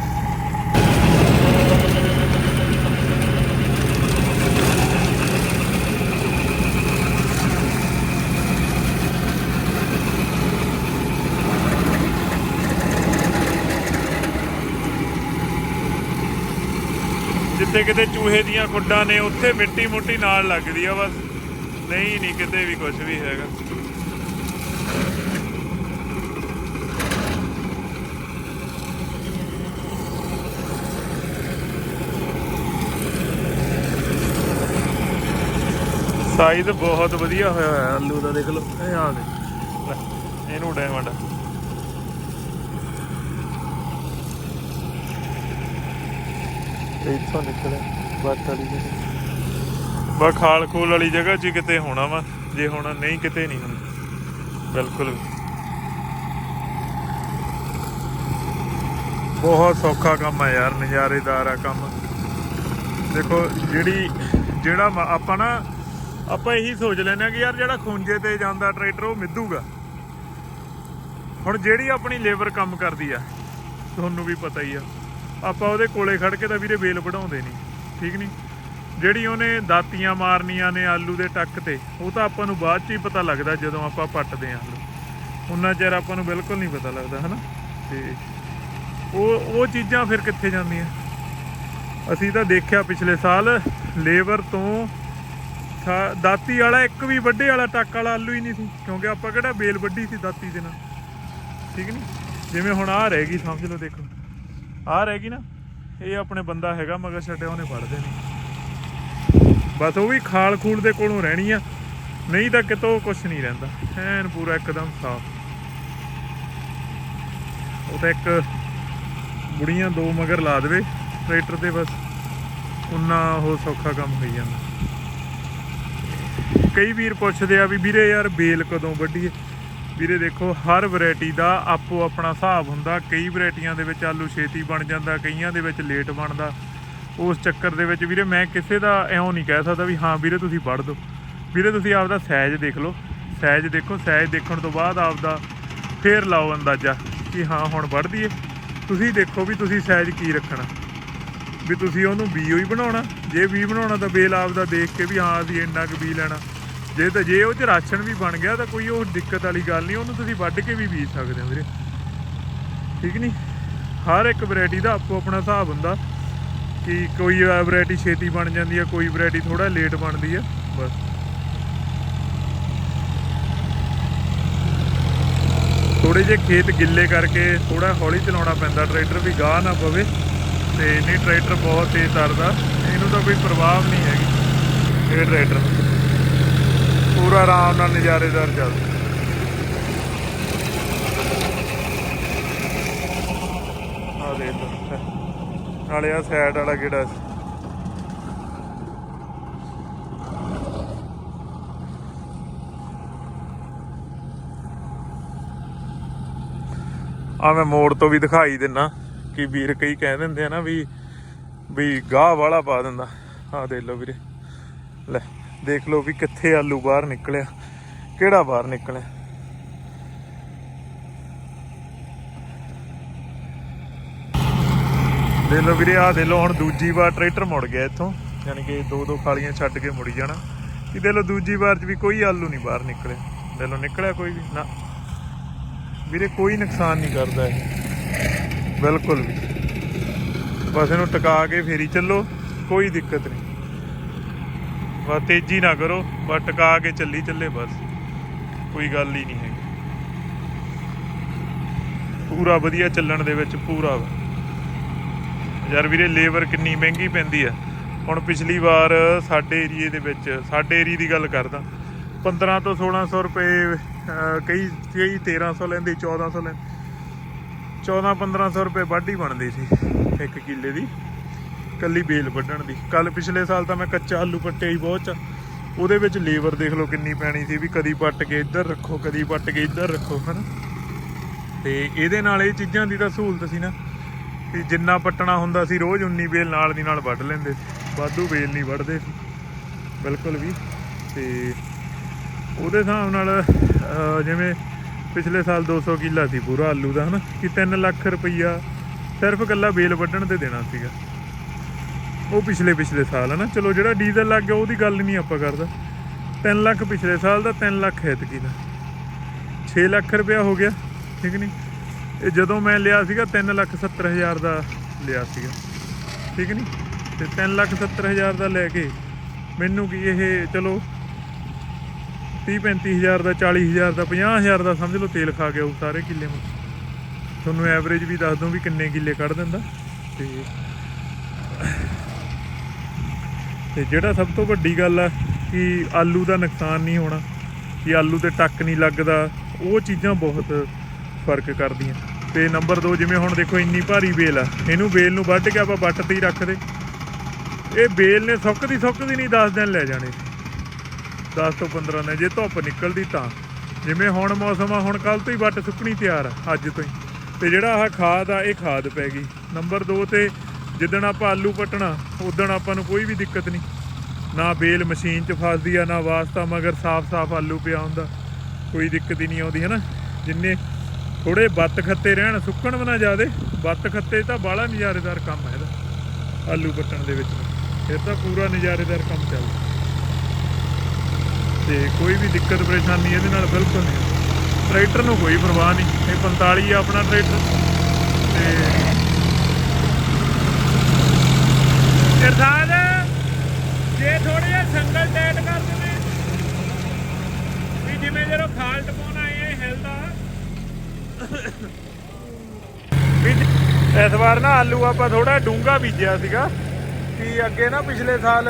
ਜਿੱਥੇ ਕਿਤੇ ਚੂਹੇ ਦੀਆਂ ਖੁੱਡਾਂ ਨੇ, ਉੱਥੇ ਮਿੱਟੀ ਮੁੱਟੀ ਨਾਲ ਲੱਗਦੀ ਆ ਬਸ। ਨਹੀਂ ਨਹੀਂ, ਕਿਤੇ ਵੀ ਕੁਝ ਵੀ ਹੈਗਾ। ਸਾਈਜ਼ ਬਹੁਤ ਵਧੀਆ ਹੋਇਆ ਆਲੂ ਦਾ ਦੇਖ ਲਓ। ਇਹ ਆ ਦੇ ਇਹਨੂੰ ਡਾਇਮੰਡ ਇੱਥੋਂ ਨਿਕਲਿਆ ਬੱਟ ਵਾਲੀ ਜਿਹੀ। ਬਾ ਖਾਲ ਖੋਲ ਵਾਲੀ ਜਗ੍ਹਾ 'ਚ ਕਿਤੇ ਹੋਣਾ ਵਾ, ਜੇ ਹੁਣ ਨਹੀਂ ਕਿਤੇ ਨਹੀਂ ਹੁੰਦਾ ਬਿਲਕੁਲ ਬਹੁਤ ਸੌਖਾ ਕੰਮ ਆ ਯਾਰ, ਨਜ਼ਾਰੇਦਾਰ ਆ ਕੰਮ। ਦੇਖੋ, ਜਿਹੜੀ, ਜਿਹੜਾ ਆਪਾਂ ਨਾ, ਆਪਾਂ ਇਹੀ ਸੋਚ ਲੈਂਦੇ ਆ ਕਿ ਯਾਰ ਜਿਹੜਾ ਖੁੰਝੇ ਤੇ ਜਾਂਦਾ ਟਰੈਕਟਰ, ਉਹ ਮਿੱਧੂਗਾ। ਹੁਣ ਜਿਹੜੀ ਆਪਣੀ ਲੇਬਰ ਕੰਮ ਕਰਦੀ ਆ, ਤੁਹਾਨੂੰ ਵੀ ਪਤਾ ਹੀ ਆ। ਆਪਾਂ ਉਹਦੇ ਕੋਲੇ ਖੜ ਕੇ ਤਾਂ ਵੀਰੇ ਵੇਲ ਵਢਾਉਂਦੇ ਨਹੀਂ, ਠੀਕ ਨਹੀਂ? ਜਿਹੜੀ ਉਹਨੇ ਦਾਤੀਆਂ ਮਾਰਨੀਆਂ ਨੇ ਆਲੂ ਦੇ ਟੱਕ ਤੇ, ਉਹ ਤਾਂ ਆਪਾਂ ਨੂੰ ਬਾਅਦ ਚ ਹੀ ਪਤਾ ਲੱਗਦਾ ਜਦੋਂ ਆਪਾਂ ਪੱਟਦੇ ਆਂ ਆਲੂ। ਉਹਨਾਂ ਚਿਰ ਆਪਾਂ ਨੂੰ ਬਿਲਕੁਲ ਨਹੀਂ ਪਤਾ ਲੱਗਦਾ, ਹਨਾ? ਤੇ ਉਹ ਉਹ ਚੀਜ਼ਾਂ ਫਿਰ ਕਿੱਥੇ ਜਾਂਦੀਆਂ? ਅਸੀਂ ਤਾਂ ਦੇਖਿਆ ਪਿਛਲੇ ਸਾਲ ਲੇਬਰ ਤੋਂ ਸਾ- ਦਾਤੀ ਵਾਲਾ ਇੱਕ ਵੀ ਵੱਡੇ ਵਾਲਾ ਟੱਕ ਵਾਲਾ ਆਲੂ ਹੀ ਨਹੀਂ ਸੀ, ਕਿਉਂਕਿ ਆਪਾਂ ਕਿਹੜਾ ਬੇਲ ਵੱਡੀ ਸੀ ਦਾਤੀ ਦੇ ਨਾਲ, ਠੀਕ ਨਹੀਂ? ਜਿਵੇਂ ਹੁਣ ਆ ਰਹਿ ਗਈ, ਸਮਝ ਲਓ ਦੇਖੋ। ਆ ਰਹਿ ਗਈ ਨਾ, ਇਹ ਆਪਣੇ ਬੰਦਾ ਹੈਗਾ ਮਗਰ ਛੱਡਿਆ ਉਹਨੇ ਫੜਦੇ ਨਹੀਂ ਬਸ ਉਹ ਵੀ ਖਾਲ ਖੂਲ ਦੇ ਕੋਲੋਂ ਰਹਿਣੀ ਆ, ਨਹੀਂ ਤਾਂ ਕਿਤੋਂ ਕੁਝ ਨਹੀਂ ਰਹਿੰਦਾ। ਐਨ ਪੂਰਾ ਇੱਕਦਮ ਸਾਫ਼। ਉਹ ਤਾਂ ਇੱਕ ਬੁੜੀਆਂ ਦੋ ਮਗਰ ਲਾ ਦੇਵੇ, ਟਰੈਕਟਰ ਤੇ ਬਸ, ਉਨਾ ਉਹ ਸੌਖਾ ਕੰਮ ਹੋਈ ਜਾਂਦਾ। ਕਈ ਵੀਰ ਪੁੱਛਦੇ ਆ ਵੀ ਵੀਰੇ ਯਾਰ ਬੇਲ ਕਦੋਂ ਵੱਢੀਏ? ਵੀਰੇ ਦੇਖੋ, ਹਰ ਵੈਰਾਈਟੀ ਦਾ ਆਪੋ ਆਪਣਾ ਹਿਸਾਬ ਹੁੰਦਾ। ਕਈ ਵੈਰਾਈਟੀਆਂ ਦੇ ਵਿੱਚ ਆਲੂ ਛੇਤੀ ਬਣ ਜਾਂਦਾ, ਕਈਆਂ ਦੇ ਵਿੱਚ ਲੇਟ ਬਣਦਾ। ਉਸ ਚੱਕਰ ਦੇ ਵਿੱਚ ਵੀਰੇ, ਮੈਂ ਕਿਸੇ ਦਾ ਐਉਂ ਨਹੀਂ ਕਹਿ ਸਕਦਾ ਵੀ ਹਾਂ ਵੀਰੇ, ਤੁਸੀਂ ਵੜ ਦਿਓ। ਵੀਰੇ, ਤੁਸੀਂ ਆਪਦਾ ਸਾਈਜ਼ ਦੇਖ ਲਓ। ਸਾਈਜ਼ ਦੇਖੋ ਸਾਈਜ਼ ਦੇਖਣ ਤੋਂ ਬਾਅਦ ਆਪਦਾ ਫੇਰ ਲਾਓ ਅੰਦਾਜ਼ਾ ਕਿ ਹਾਂ, ਹੁਣ ਵੱਢ ਦਈਏ। ਤੁਸੀਂ ਦੇਖੋ ਵੀ ਤੁਸੀਂ ਸਾਈਜ਼ ਕੀ ਰੱਖਣਾ। ਵੀ ਤੁਸੀਂ ਉਹਨੂੰ ਬੀਓ ਹੀ ਬਣਾਉਣਾ। ਜੇ ਬੀ ਬਣਾਉਣਾ ਤਾਂ ਬੇਲ ਆਪਦਾ ਦੇਖ ਕੇ ਵੀ ਹਾਂ, ਅਸੀਂ ਇੰਨਾ ਕੁ ਬੀ ਲੈਣਾ। ਜੇ ਤਾਂ ਜੇ ਉਹ ਚ ਰਾਸ਼ਨ ਵੀ ਬਣ ਗਿਆ ਤਾਂ ਕੋਈ ਉਹ ਦਿੱਕਤ ਵਾਲੀ ਗੱਲ ਨਹੀਂ, ਉਹਨੂੰ ਤੁਸੀਂ ਵੱਢ ਕੇ ਵੀ ਬੀਜ ਸਕਦੇ ਹੋ ਵੀਰੇ। ਠੀਕ ਨਹੀਂ ਹਰ ਇੱਕ ਵੈਰਾਈਟੀ ਦਾ ਆਪੋ ਆਪਣਾ ਹਿਸਾਬ ਹੁੰਦਾ ਕਿ ਕੋਈ ਵੈਰਾਈਟੀ ਛੇਤੀ ਬਣ ਜਾਂਦੀ ਹੈ ਕੋਈ ਵੈਰਾਈਟੀ ਥੋੜਾ ਲੇਟ ਬਣਦੀ ਹੈ ਬਸ। ਥੋੜੇ ਜਿਹੇ ਖੇਤ ਗਿੱਲੇ ਕਰਕੇ ਥੋੜਾ ਹੌਲੀ ਚਲਾਉਣਾ ਪੈਂਦਾ ਟਰੈਕਟਰ ਵੀ ਗਾਹ ਨਾ ਪਵੇ ਤੇ ਨਹੀਂ ਟਰੈਕਟਰ ਬਹੁਤ ਤੇਜ਼ ਤਰਦਾ, ਇਹਨੂੰ ਤਾਂ ਕੋਈ ਪ੍ਰਭਾਵ ਨਹੀਂ ਹੈਗੀ, ਇਹ ਟਰੈਕਟਰ ਪੂਰਾ ਆਰਾਮ ਨਾਲ ਨਜ਼ਾਰੇਦਾਰ ਚੱਲਦਾ ਆ ਦੇਖ ਲਓ। ਨਾਲੇ ਆ ਸਾਈਡ ਵਾਲਾ ਕਿਹੜਾ ਸੀ? ਆ ਮੈਂ ਮੋੜ ਤੋਂ ਵੀ ਦਿਖਾਈ ਦਿੰਨਾ ਕਿ ਵੀਰ ਕਈ ਕਹਿ ਦਿੰਦੇ ਆ ਨਾ ਵੀ ਵੀ ਗਾਹ ਵਾਲਾ ਪਾ ਦਿੰਦਾ। ਆ ਦੇਖ ਲਓ ਵੀਰੇ। ਲੈ। ਦੇਖ ਲਓ ਵੀ ਕਿੱਥੇ ਆਲੂ ਬਾਹਰ ਨਿਕਲਿਆ, ਕਿਹੜਾ ਬਾਹਰ ਨਿਕਲਿਆ। ਦੇਖ ਲਓ ਵੀਰੇ ਆ ਦੇ ਲਓ, ਹੁਣ ਦੂਜੀ ਵਾਰ ਟਰੈਕਟਰ ਮੁੜ ਗਿਆ ਇੱਥੋਂ, ਯਾਨੀ ਕਿ ਦੋ ਦੋ ਖਾਲੀਆਂ ਛੱਡ ਕੇ ਮੁੜੀ ਜਾਣਾ। ਕਿ ਦੇਖ ਲਓ, ਦੂਜੀ ਵਾਰ 'ਚ ਵੀ ਕੋਈ ਆਲੂ ਨਹੀਂ ਬਾਹਰ ਨਿਕਲਿਆ। ਦੇਖ ਲਓ, ਨਿਕਲਿਆ ਕੋਈ ਵੀ, ਨਾ। ਵੀਰੇ, ਕੋਈ ਨੁਕਸਾਨ ਨਹੀਂ ਕਰਦਾ ਇਹ। ਬਿਲਕੁਲ ਵੀ। ਬਸ ਇਹਨੂੰ ਟਿਕਾ ਕੇ ਫੇਰੀ ਚੱਲੋ, ਕੋਈ ਦਿੱਕਤ ਨਹੀਂ। ਬਸ ਤੇਜ਼ੀ ਨਾ ਕਰੋ ਬਸ ਟਿਕਾ ਕੇ ਚੱਲੀ ਚੱਲੇ ਬਸ। ਕੋਈ ਗੱਲ ਹੀ ਨਹੀਂ ਹੈਗੀ। ਪੂਰਾ ਵਧੀਆ ਚੱਲਣ ਦੇ ਵਿੱਚ ਪੂਰਾ ਵਾ। ਯਾਰ ਵੀਰੇ ਲੇਬਰ ਕਿੰਨੀ ਮਹਿੰਗੀ ਪੈਂਦੀ ਆ। ਹੁਣ ਪਿਛਲੀ ਵਾਰ ਸਾਡੇ ਏਰੀਏ ਦੇ ਵਿੱਚ ਸਾਡੇ ਏਰੀਏ ਦੀ ਗੱਲ ਕਰਦਾ 15 ਤੋਂ 1600 ਰੁਪਏ ਅਹ, ਕਈ ਕਈ 1300 ਲੈਂਦੇ 1400 ਲੈਂਦੇ। 14 1500 ਰੁਪਏ ਵਾਢੀ ਬਣਦੀ ਸੀ ਇੱਕ ਕਿੱਲੇ ਦੀ। ਕੱਲੀ ਬੇਲ ਵੱਢਣ ਦੀ। ਕੱਲ ਪਿਛਲੇ ਸਾਲ ਤਾਂ ਮੈਂ ਕੱਚਾ ਆਲੂ ਪੱਟਿਆ ਹੀ ਬਹੁਤ ਚ। ਉਹਦੇ ਵਿੱਚ ਲੇਬਰ ਦੇਖ ਲਓ ਕਿੰਨੀ ਪੈਣੀ ਸੀ ਵੀ ਕਦੀ ਪੱਟ ਕੇ ਇੱਧਰ ਰੱਖੋ, ਕਦੀ ਪੱਟ ਕੇ ਇੱਧਰ ਰੱਖੋ, ਹਨਾ? ਤੇ ਇਹਦੇ ਨਾਲ ਇਹ ਚੀਜ਼ਾਂ ਦੀ ਤਾਂ ਸਹੂਲਤ ਸੀ ਨਾ। ਕਿ ਜਿੰਨਾ ਪੱਟਣਾ ਹੁੰਦਾ ਸੀ ਰੋਜ਼ 19 ਬੇਲ ਨਾਲ ਦੀ ਨਾਲ ਵੱਢ ਲੈਂਦੇ ਸੀ। ਵਾਧੂ ਬੇਲ ਨਹੀਂ ਵੱਢਦੇ ਸੀ। ਬਿਲਕੁਲ ਵੀ। ਤੇ ਉਹਦੇ ਹਿਸਾਬ ਨਾਲ ਜਿਵੇਂ ਪਿਛਲੇ ਸਾਲ 200 ਕਿੱਲਾ ਸੀ ਪੂਰਾ ਆਲੂ ਦਾ, ਹਨਾ? ਕਿ 3 ਲੱਖ ਰੁਪਈਆ ਸਿਰਫ ਕੱਲਾ ਬੇਲ ਵੱਢਣ ਤੇ ਦੇਣਾ ਸੀਗਾ। ਉਹ ਪਿਛਲੇ ਪਿਛਲੇ ਸਾਲ ਹੈ ਨਾ। ਚਲੋ ਜਿਹੜਾ ਡੀਜ਼ਲ ਲੱਗ ਗਿਆ, ਉਹਦੀ ਗੱਲ ਨਹੀਂ ਆਪਾਂ ਕਰਦਾ। 3 ਲੱਖ ਪਿਛਲੇ ਸਾਲ ਦਾ 3 ਲੱਖ ਹੈ ਤਕੀ ਦਾ। 6 ਲੱਖ ਰੁਪਇਆ ਹੋ ਗਿਆ, ਠੀਕ ਨਹੀਂ ਇਹ ਜਦੋਂ ਮੈਂ ਲਿਆ ਸੀਗਾ 3 ਲੱਖ 70 ਹਜ਼ਾਰ ਦਾ ਲਿਆ ਸੀਗਾ। ਠੀਕ ਨਹੀਂ ਤੇ 3 ਲੱਖ 70 ਹਜ਼ਾਰ ਦਾ ਲੈ ਕੇ ਮੈਨੂੰ ਕੀ ਇਹ, ਚਲੋ 30 35 ਹਜ਼ਾਰ ਦਾ 40 ਹਜ਼ਾਰ ਦਾ 50 ਹਜ਼ਾਰ ਦਾ ਸਮਝ ਲਓ ਤੇਲ ਖਾ ਗਿਆ ਉਹ ਸਾਰੇ ਕਿੱਲੇ ਨੂੰ। ਤੁਹਾਨੂੰ ਐਵਰੇਜ ਵੀ ਦੱਸ ਦੂੰ ਵੀ ਕਿੰਨੇ ਕਿੱਲੇ ਕੱਢ ਦਿੰਦਾ। ਤੇ ਤੇ ਜਿਹੜਾ ਸਭ ਤੋਂ ਵੱਡੀ ਗੱਲ ਆ ਕਿ ਆਲੂ ਦਾ ਨੁਕਸਾਨ ਨਹੀਂ ਹੋਣਾ, ਕਿ ਆਲੂ ਤੇ ਟੱਕ ਨਹੀਂ ਲੱਗਦਾ, ਉਹ ਚੀਜ਼ਾਂ ਬਹੁਤ ਫ਼ਰਕ ਕਰਦੀਆਂ। ਤੇ ਨੰਬਰ 2 ਜਿਵੇਂ ਹੁਣ ਦੇਖੋ ਇੰਨੀ ਭਾਰੀ ਬੇਲ ਆ, ਇਹਨੂੰ ਬੇਲ ਨੂੰ ਵੱਢ ਕੇ ਆਪਾਂ ਵੱਟ ਤੇ ਹੀ ਰੱਖਦੇ ਇਹ ਬੇਲ ਨੇ ਸੁੱਕਦੀ ਸੁੱਕਦੀ ਨਹੀਂ 10 ਦਿਨ ਲੈ ਜਾਣੇ। 10 ਤੋਂ 15 ਦਿਨ ਜੇ ਧੁੱਪ ਨਿਕਲਦੀ ਤਾਂ। ਜਿਵੇਂ ਹੁਣ ਮੌਸਮ ਆ, ਹੁਣ ਕੱਲ ਤੋਂ ਹੀ ਵੱਟ ਸੁੱਕਣੀ ਤਿਆਰ ਆ, ਅੱਜ ਤੋਂ ਹੀ। ਤੇ ਜਿਹੜਾ ਆਹ ਖਾਦ ਆ, ਇਹ ਖਾਦ ਪੈ ਗਈ। ਨੰਬਰ 2 ਤੇ ਜਿੱਦਣ ਆਪਾਂ ਆਲੂ ਪਟਣਾ ਉਦਣ ਆਪਾਂ ਨੂੰ ਕੋਈ ਵੀ ਦਿੱਕਤ ਨਹੀਂ। ਨਾ ਬੇਲ ਮਸ਼ੀਨ 'ਚ ਫਸਦੀ ਆ, ਨਾ ਵਾਸਤਾ, ਮਗਰ ਸਾਫ਼-ਸਾਫ਼ ਆਲੂ ਪਿਆ ਹੁੰਦਾ। ਕੋਈ ਦਿੱਕਤ ਹੀ ਨਹੀਂ ਆਉਂਦੀ ਹੈ ਨਾ ਜਿੰਨੇ ਥੋੜੇ ਬੱਤ ਖੱਤੇ ਰਹਿਣ, ਸੁੱਕਣ ਵੀ ਨਾ ਜਾਦੇ। ਬੱਤ ਖੱਤੇ ਤਾਂ ਬਾਹਲਾ ਨਜ਼ਾਰੇਦਾਰ ਕੰਮ ਹੈ ਇਹਦਾ, ਆਲੂ ਪੱਟਣ ਦੇ ਵਿੱਚ। ਇਹ ਤਾਂ ਪੂਰਾ ਨਜ਼ਾਰੇਦਾਰ ਕੰਮ ਚੱਲਦਾ ਤੇ ਕੋਈ ਵੀ ਦਿੱਕਤ, ਪਰੇਸ਼ਾਨੀ ਇਹਦੇ ਨਾਲ ਬਿਲਕੁਲ ਨਹੀਂ। ਟਰੈਕਟਰ ਨੂੰ ਕੋਈ ਪਰਵਾਹ ਨਹੀਂ। ਇਹ 45 ਆ ਆਪਣਾ ਟਰੈਕਟਰ। ਤੇ ਇਰਸ਼ਾਦ ਜੇ ਥੋੜੇ ਜਿਹਾ ਸੰਗਲ ਟਾਈਟ ਕਰ ਦੇਵੇ। ਵੀ ਜਿਵੇਂ ਜਦੋਂ ਖਾਲਟ ਪਾਉਣ ਆਏ ਆ ਹਿਲਦਾ ਵੀ ਇਸ ਵਾਰ ਨਾ ਆਲੂ ਆਪਾਂ ਥੋੜਾ ਡੂੰਗਾ ਬੀਜਿਆ ਸੀਗਾ। ਕਿ ਅੱਗੇ ਨਾ ਪਿਛਲੇ ਸਾਲ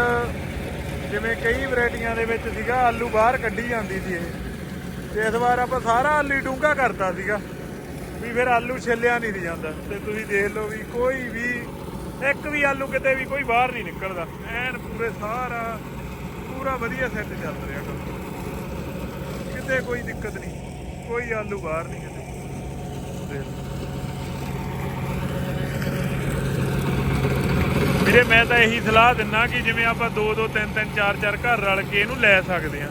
ਜਿਵੇਂ ਕਈ ਵੈਰਾਈਟੀਆਂ ਦੇ ਵਿੱਚ ਸੀਗਾ, ਆਲੂ ਬਾਹਰ ਕੱਢੀ ਜਾਂਦੀ ਸੀ ਇਹ। ਤੇ ਇਸ ਵਾਰ ਆਪਾਂ ਸਾਰਾ ਆਲੂ ਹੀ ਡੂੰਗਾ ਕਰਤਾ ਸੀਗਾ। ਵੀ ਫਿਰ ਆਲੂ ਛਿੱਲਿਆ ਨਹੀਂ ਜਾਂਦਾ। ਤੇ ਤੁਸੀਂ ਦੇਖ ਲਓ ਵੀ ਕੋਈ ਵੀ ਇੱਕ ਵੀ ਆਲੂ ਕਿਤੇ ਵੀ ਕੋਈ ਬਾਹਰ ਨਹੀਂ ਨਿਕਲਦਾ। ਐਨ ਪੂਰੇ ਸਾਰਾ, ਪੂਰਾ ਵਧੀਆ ਸੈੱਟ ਚੱਲ ਰਿਹਾ ਕੰਮ। ਕਿਤੇ ਕੋਈ ਦਿੱਕਤ ਨਹੀਂ। ਕੋਈ ਆਲੂ ਬਾਹਰ ਨਹੀਂ ਕਿਤੇ। ਵੀਰੇ, ਮੈਂ ਤਾਂ ਇਹੀ ਸਲਾਹ ਦਿੰਨਾ ਕਿ ਜਿਵੇਂ ਆਪਾਂ 2 2 3 3 4 4 ਘਰ ਰਲ ਕੇ ਇਹਨੂੰ ਲੈ ਸਕਦੇ ਆ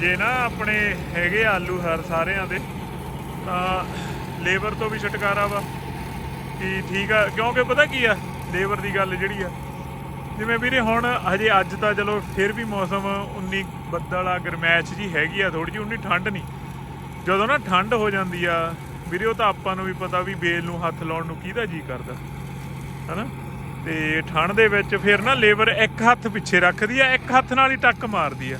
ਜੇ ਨਾ ਆਪਣੇ ਹੈਗੇ ਆਲੂ ਹਰ ਸਾਰਿਆਂ ਦੇ, ਤਾਂ ਲੇਬਰ ਤੋਂ ਵੀ ਛੁਟਕਾਰਾ ਵਾ। ਕਿ ਠੀਕ ਆ, ਕਿਉਂਕਿ ਪਤਾ ਕੀ ਆ ਲੇਬਰ ਦੀ ਗੱਲ ਜਿਹੜੀ ਆ। ਜਿਵੇਂ ਵੀਰੇ ਹੁਣ ਹਜੇ ਅੱਜ ਤਾਂ ਚਲੋ ਫਿਰ ਵੀ ਮੌਸਮ 19 ਬੱਦਲ ਆ, ਗਰਮੈਸ਼ ਜੀ ਹੈਗੀ ਆ ਥੋੜੀ ਜਿਹੀ, ਉਨੀ ਠੰਡ ਨਹੀਂ। ਜਦੋਂ ਨਾ ਠੰਡ ਹੋ ਜਾਂਦੀ ਆ, ਵੀਰੇ ਉਹ ਤਾਂ ਆਪਾਂ ਨੂੰ ਵੀ ਪਤਾ ਵੀ ਬੇਲ ਨੂੰ ਹੱਥ ਲਾਉਣ ਨੂੰ ਕਿਹਦਾ ਜੀ ਕਰਦਾ, ਹਨਾ? ਤੇ ਠੰਡ ਦੇ ਵਿੱਚ ਫਿਰ ਨਾ ਲੇਬਰ ਇੱਕ ਹੱਥ ਪਿੱਛੇ ਰੱਖਦੀ ਆ, ਇੱਕ ਹੱਥ ਨਾਲ ਹੀ ਟੱਕ ਮਾਰਦੀ ਆ।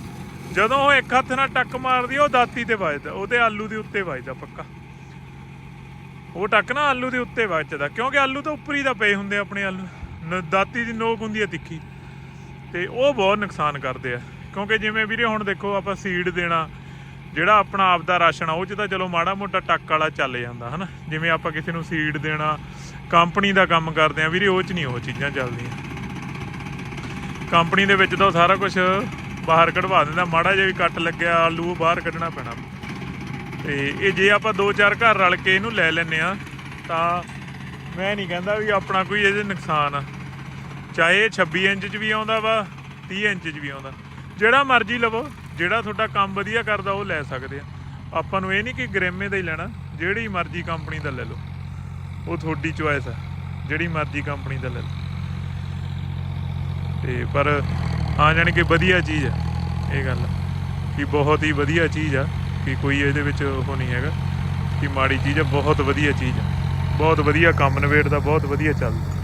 ਜਦੋਂ ਉਹ ਇੱਕ ਹੱਥ ਨਾਲ ਟੱਕ ਮਾਰਦੀ ਆ, ਉਹ ਦਾਤੀ ਤੇ ਵੱਜਦਾ ਉਹਦੇ ਆਲੂ ਦੇ ਉੱਤੇ ਵੱਜਦਾ ਪੱਕਾ। ਉਹ ਟੱਕ ਨਾ ਆਲੂ ਦੇ ਉੱਤੇ ਵੱਜਦਾ ਕਿਉਂਕਿ ਆਲੂ ਤਾਂ ਉੱਪਰ ਹੀ ਤਾਂ ਪਏ ਹੁੰਦੇ ਆ ਆਪਣੇ ਆਲੂ। ਦਾਤੀ ਦੀ ਨੋਕ ਹੁੰਦੀ ਆ ਤਿੱਖੀ। ਤੇ ਉਹ ਬਹੁਤ ਨੁਕਸਾਨ ਕਰਦੇ ਆ। ਕਿਉਂਕਿ ਜਿਵੇਂ ਵੀਰੇ ਹੁਣ ਦੇਖੋ ਆਪਾਂ ਸੀਡ ਦੇਣਾ, ਜਿਹੜਾ ਆਪਣਾ ਆਪ ਦਾ ਰਾਸ਼ਨ ਆ, ਉਹ ਚ ਤਾਂ ਚਲੋ ਮਾੜਾ ਮੋਟਾ ਟੱਕ ਵਾਲਾ ਚੱਲ ਜਾਂਦਾ, ਹਨਾ? ਜਿਵੇਂ ਆਪਾਂ ਕਿਸੇ ਨੂੰ ਸੀਡ ਦੇਣਾ ਕੰਪਨੀ ਦਾ ਕੰਮ ਕਰਦੇ ਆ, ਵੀਰੇ ਉਹ ਚ ਨਹੀਂ ਉਹ ਚੀਜ਼ਾਂ ਚੱਲਦੀਆਂ। ਕੰਪਨੀ ਦੇ ਵਿੱਚ ਤਾਂ ਉਹ ਸਾਰਾ ਕੁਝ ਬਾਹਰ ਕਢਵਾ ਦਿੰਦਾ, ਮਾੜਾ ਜਿਹਾ ਵੀ ਕੱਟ ਲੱਗਿਆ, ਆਲੂ ਬਾਹਰ ਕੱਢਣਾ ਪੈਣਾ। ਤੇ ਇਹ ਜੇ ਆਪਾਂ ਦੋ ਚਾਰ ਘਰ ਰਲ ਕੇ ਇਹਨੂੰ ਲੈ ਲੈਨੇ ਆ ਤਾਂ ਮੈਂ ਨਹੀਂ ਕਹਿੰਦਾ ਵੀ ਆਪਣਾ ਕੋਈ ਇਹਦੇ ਨੁਕਸਾਨ ਆ। ਚਾਹੇ ਇਹ 26 ਇੰਚ 'ਚ ਵੀ ਆਉਂਦਾ ਵਾ 30 ਇੰਚ 'ਚ ਵੀ ਆਉਂਦਾ। ਜਿਹੜਾ ਮਰਜ਼ੀ ਲਵੋ, ਜਿਹੜਾ ਤੁਹਾਡਾ ਕੰਮ ਵਧੀਆ ਕਰਦਾ ਉਹ ਲੈ ਸਕਦੇ ਆ। ਆਪਾਂ ਨੂੰ ਇਹ ਨਹੀਂ ਕਿ ਗ੍ਰੇਮੇ ਦਾ ਹੀ ਲੈਣਾ, ਜਿਹੜੀ ਮਰਜ਼ੀ ਕੰਪਨੀ ਦਾ ਲੈ ਲਓ। ਉਹ ਤੁਹਾਡੀ ਚੁਆਇਸ ਆ, ਜਿਹੜੀ ਮਰਜ਼ੀ ਕੰਪਨੀ ਦਾ ਲੈ ਲਓ। ਤੇ ਪਰ ਹਾਂ, ਜਾਣੀ ਕਿ ਵਧੀਆ ਚੀਜ਼ ਆ, ਇਹ ਗੱਲ ਕਿ ਬਹੁਤ ਹੀ ਵਧੀਆ ਚੀਜ਼ ਆ। ਕਿ ਕੋਈ ਇਹਦੇ ਵਿੱਚ ਉਹ ਨਹੀਂ ਹੈਗਾ ਕਿ ਮਾੜੀ ਚੀਜ਼ ਆ, ਬਹੁਤ ਵਧੀਆ ਚੀਜ਼ ਆ। ਬਹੁਤ ਵਧੀਆ ਕੰਮ ਨਵੇੜਦਾ ਬਹੁਤ ਵਧੀਆ ਚੱਲਦਾ।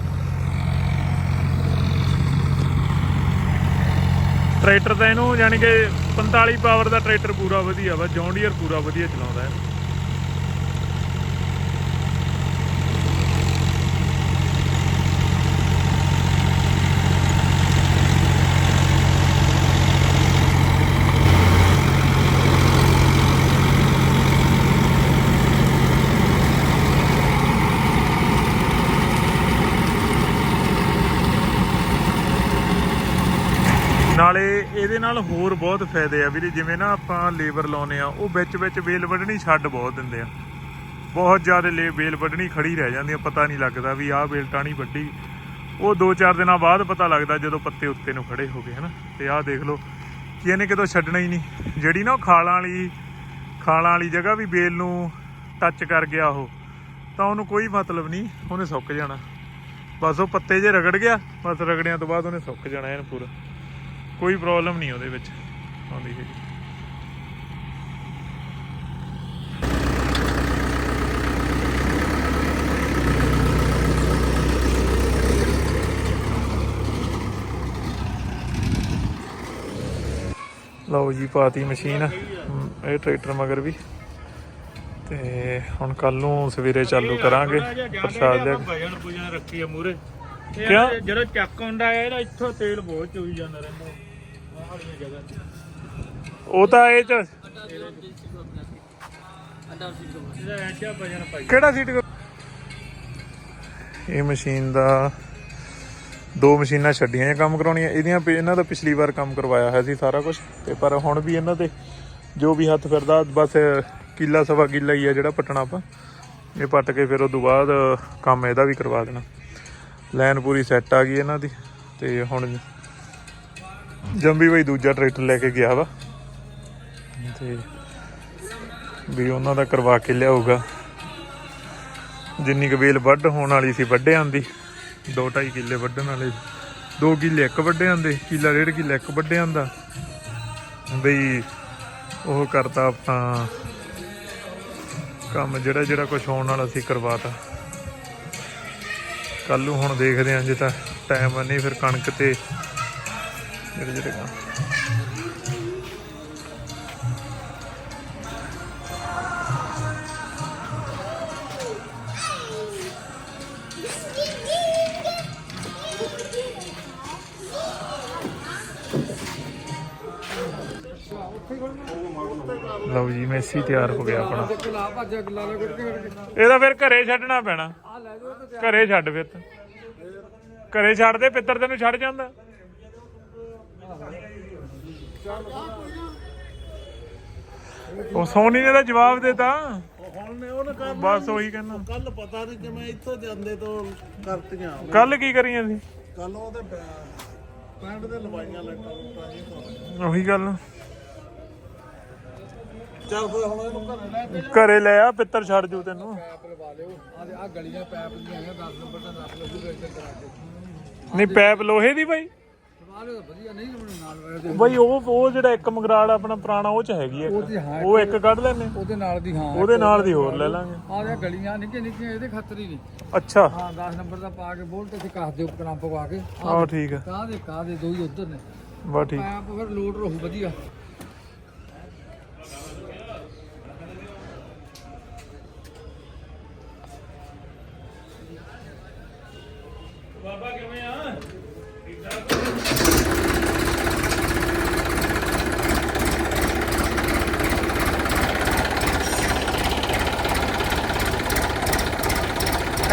ਟਰੈਕਟਰ ਤਾਂ ਇਹਨੂੰ ਯਾਨੀ ਕਿ 45 ਪਾਵਰ ਦਾ ਟਰੈਕਟਰ ਪੂਰਾ ਵਧੀਆ ਵਾ, ਜੌਂਡੀਅਰ ਪੂਰਾ ਵਧੀਆ ਚਲਾਉਂਦਾ ਹੈ ਨਾਲੇ ਇਹਦੇ ਨਾਲ ਹੋਰ ਬਹੁਤ ਫਾਇਦੇ ਆ ਵੀਰੇ, ਜਿਵੇਂ ਨਾ ਆਪਾਂ ਲੇਬਰ ਲਾਉਨੇ ਆ, ਉਹ ਵਿੱਚ ਵਿੱਚ ਵੇਲ ਵੱਢਣੀ ਛੱਡ ਬਹੁਤ ਦਿੰਦੇ ਆ। ਬਹੁਤ ਜ਼ਿਆਦਾ ਲੇ, ਵੇਲ ਵੱਢਣੀ ਖੜੀ ਰਹਿ ਜਾਂਦੀ ਆ, ਪਤਾ ਨਹੀਂ ਲੱਗਦਾ ਵੀ ਆਹ ਵੇਲ ਟਾਣੀ ਵੱਢੀ। ਉਹ 2-4 ਦਿਨਾਂ ਬਾਅਦ ਪਤਾ ਲੱਗਦਾ ਜਦੋਂ ਪੱਤੇ ਉੱਤੇ ਨੂੰ ਖੜੇ ਹੋ ਗਏ, ਹਨਾ। ਤੇ ਆਹ ਦੇਖ ਲਓ, ਕਿ ਇਹਨੇ ਕਿਤੋਂ ਛੱਡਣਾ ਹੀ ਨਹੀਂ। ਜਿਹੜੀ ਨਾ ਉਹ ਖਾਲਾਂ ਵਾਲੀ ਖਾਲਾਂ ਵਾਲੀ ਜਗ੍ਹਾ ਵੀ ਵੇਲ ਨੂੰ ਟੱਚ ਕਰ ਗਿਆ ਉਹ, ਤਾਂ ਉਹਨੂੰ ਕੋਈ ਮਤਲਬ ਨਹੀਂ, ਉਹਨੇ ਸੁੱਕ ਜਾਣਾ। ਬਸ ਉਹ ਪੱਤੇ ਜੇ ਰਗੜ ਗਿਆ, ਬਸ ਰਗੜਿਆਂ ਤੋਂ ਬਾਅਦ ਉਹਨੇ ਸੁੱਕ ਜਾਣਾ ਐਨ ਪੂਰਾ। ਕੋਈ ਪ੍ਰੋਬਲਮ ਨਹੀਂ ਉਹਦੇ ਵਿੱਚ ਆਉਂਦੀ ਹੈਗੀ। ਲਓ ਜੀ ਪਾਤੀ ਮਸ਼ੀਨ ਹਮ, ਇਹ ਟਰੈਕਟਰ ਮਗਰ ਵੀ। ਤੇ ਹੁਣ ਕੱਲ ਨੂੰ ਸਵੇਰੇ ਚਾਲੂ ਕਰਾਂਗੇ ਪ੍ਰਸ਼ਾਦ ਦੇ ਭਜਨ ਪੂਜਨ ਰੱਖੀ ਆ ਮੂਰੇ ਕਿਉਂ? ਜਦੋਂ ਚੱਕ ਹੁੰਦਾ ਹੈ ਇਹਦਾ ਇੱਥੋਂ ਤੇਲ ਬਹੁਤ ਚੋਈ ਜਾਂਦਾ ਰਹਿੰਦਾ। ਆਹ ਵਾਲੀਆਂ ਜਗ੍ਹਾ ਤੇ। ਉਹ ਤਾਂ ਇਹ ਚ ਇਹਦਾ ਪਾਈ। ਕਿਹੜਾ ਸੀਟ ਇਹ ਮਸ਼ੀਨ ਦਾ ਦੋ ਮਸ਼ੀਨਾਂ ਛੱਡੀਆਂ ਜਾਂ ਕੰਮ ਕਰਾਉਣੀਆਂ। ਇਹਦੀਆਂ ਪਿ- ਇਹਨਾਂ ਦਾ ਪਿਛਲੀ ਵਾਰ ਕੰਮ ਕਰਵਾਇਆ ਹੋਇਆ ਸੀ ਸਾਰਾ ਕੁਝ ਤੇ ਪਰ ਹੁਣ ਵੀ ਇਹਨਾਂ ਤੇ ਜੋ ਵੀ ਹੱਥ ਫਿਰਦਾ ਬਸ ਕਿੱਲਾ ਸਵਾ ਕਿੱਲਾ ਹੀ ਆ ਜਿਹੜਾ ਪੱਟਣਾ ਆਪਾਂ। ਇਹ ਪੱਟ ਕੇ ਫਿਰ ਤੋਂ ਬਾਅਦ ਕੰਮ ਇਹਦਾ ਵੀ ਕਰਵਾ ਦੇਣਾ। ਲਾਈਨ ਪੂਰੀ ਸੈੱਟ ਆ ਗਈ ਇਹਨਾਂ ਦੀ ਤੇ ਹੁਣ ਜੰਬੀ ਬਈ ਦੂਜਾ ਟਰੈਕਟਰ ਲੈ ਕੇ ਗਿਆ ਵਾ। ਤੇ ਵੀ ਉਹਨਾਂ ਦਾ ਕਰਵਾ ਕੇ ਲਿਆਊਗਾ। ਜਿੰਨੀ ਕੁ ਵੇਲ ਵੱਢ ਹੋਣ ਵਾਲੀ ਸੀ ਵੱਢੇ ਆਂਦੀ 2.5 ਕਿੱਲੇ ਵੱਢਣ ਵਾਲੇ 2 ਕਿੱਲੇ ਇੱਕ ਵੱਢੇ ਆਂਦੇ ਕਿੱਲਾ ਡੇਢ ਕਿੱਲੇ ਇੱਕ ਵੱਢੇ ਆਂਦਾ ਬਈ ਉਹ ਕਰਤਾ ਆਪਾਂ ਕੰਮ ਜਿਹੜਾ ਜਿਹੜਾ ਕੁਝ ਹੋਣ ਵਾਲਾ ਸੀ ਕਰਵਾਤਾ। ਕੱਲ ਨੂੰ ਹੁਣ ਦੇਖਦੇ ਆਂ ਜੇ ਤਾਂ ਟਾਈਮ ਨਹੀਂ ਫਿਰ ਕਣਕ ਤੇ ਜਿਹੜੇ ਜਿਹੜੇ ਲਓ ਜੀ ਮੈਸੀ ਤਿਆਰ ਹੋ ਗਿਆ ਆਪਣਾ। ਇਹਦਾ ਫਿਰ ਘਰੇ ਛੱਡਣਾ ਪੈਣਾ। ਘਰੇ ਛੱਡ ਫਿਰ। ਘਰੇ ਛੱਡ ਦੇ ਪਿੱਤਰ ਤੈਨੂੰ ਛੱਡ ਜਾਂਦਾ। ਉਹ ਸੋਨੀ ਨੇ ਤਾਂ ਜਵਾਬ ਦਿੱਤਾ। ਹੁਣ ਨੇ ਉਹਨੇ ਕਰ ਬਸ ਉਹੀ ਕਹਿੰਦਾ। ਕੱਲ ਪਤਾ ਨਹੀਂ ਕਿਵੇਂ ਇੱਥੋਂ ਜਾਂਦੇ ਤੋਂ ਕਰਤੀਆਂ। ਕੱਲ ਕੀ ਕਰੀਆਂ ਸੀ? ਕੱਲ ਉਹਦੇ ਪੈਂਟ ਦੇ ਲਵਾਈਆਂ ਲੱਟਾਂ ਉਹੀ ਗੱਲ। ਚੱਲ ਫਿਰ ਹੁਣ ਇਹਨੂੰ ਘਰੇ ਲੈ ਕੇ ਘਰੇ ਲੈ ਆ ਪਿੱਤਰ ਛੱਡ ਜੂ ਤੈਨੂੰ। ਪੈਪ ਲਵਾ ਲਿਓ। ਆ ਆ ਗਲੀਆਂ ਪੈਪ ਦੀਆਂ ਆਈਆਂ 10 ਨੰਬਰ ਦਾ ਰੱਖ ਲਓ ਪੂਰੇ ਇੱਧਰ ਕਰਾ ਕੇ। ਨਹੀਂ ਪੈਪ ਲੋਹੇ ਦੀ ਬਾਈ। ਲਵਾ ਲਿਓ ਤਾਂ ਵਧੀਆ ਨਹੀਂ ਲਵਾਉਣੀ ਨਾਲ ਵਾਲੇ ਦੇ। ਬਾਈ ਉਹ ਉਹ ਜਿਹੜਾ ਇੱਕ ਮਗਰਾੜ ਆਪਣਾ ਪੁਰਾਣਾ ਉਹ ਚ ਹੈਗੀ ਹਾਂ ਉਹ ਇੱਕ ਕੱਢ ਲੈਨੇ ਉਹਦੇ ਨਾਲ ਦੀ ਹਾਂ ਉਹਦੇ ਨਾਲ ਦੀ ਹੋਰ ਲੈ ਲਾਂਗੇ। ਆ ਜਿਹੜੀਆਂ ਗਲੀਆਂ ਨਿੱਕੀਆਂ ਨਿੱਕੀਆਂ ਇਹਦੇ ਖਾਤਰ ਹੀ ਨਹੀਂ ਅੱਛਾ। ਹਾਂ 10 ਨੰਬਰ ਦਾ ਪਾ ਕੇ ਬੋਲ ਤੇ ਕੱਸ ਦਿਓ ਕਲੰਪ ਪਵਾ ਕੇ। ਆਹ ਠੀਕ ਆ। ਕਾਹ ਦੇ ਕਾਹ ਦੇ ਦੋ ਹੀ ਉਧਰ ਨੇ। ਬਾ ਠੀਕ। ਪੈਪ ਫਿਰ ਲੋਡ ਰਹੂ ਵਧੀਆ। ਬਾਬਾ ਕਿਵੇਂ ਆ?